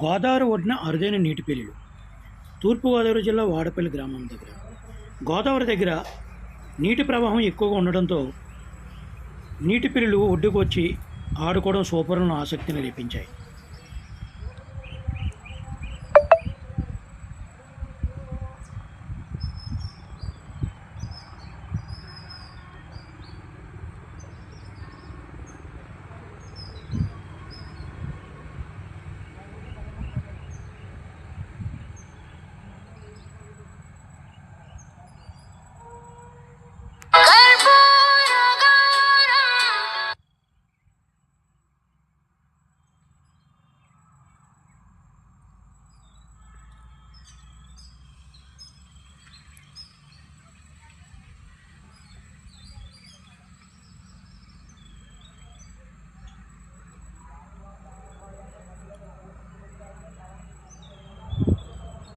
గోదావరి ఒడ్డున అరుదైన నీటి పెళ్ళిళ్ళు తూర్పుగోదావరి జిల్లా వాడపల్లి గ్రామం దగ్గర. గోదావరి దగ్గర నీటి ప్రవాహం ఎక్కువగా ఉండడంతో నీటి పిల్లలు ఒడ్డుకు వచ్చి ఆడుకోవడం సూపర్లను ఆసక్తిని రేపించాయి.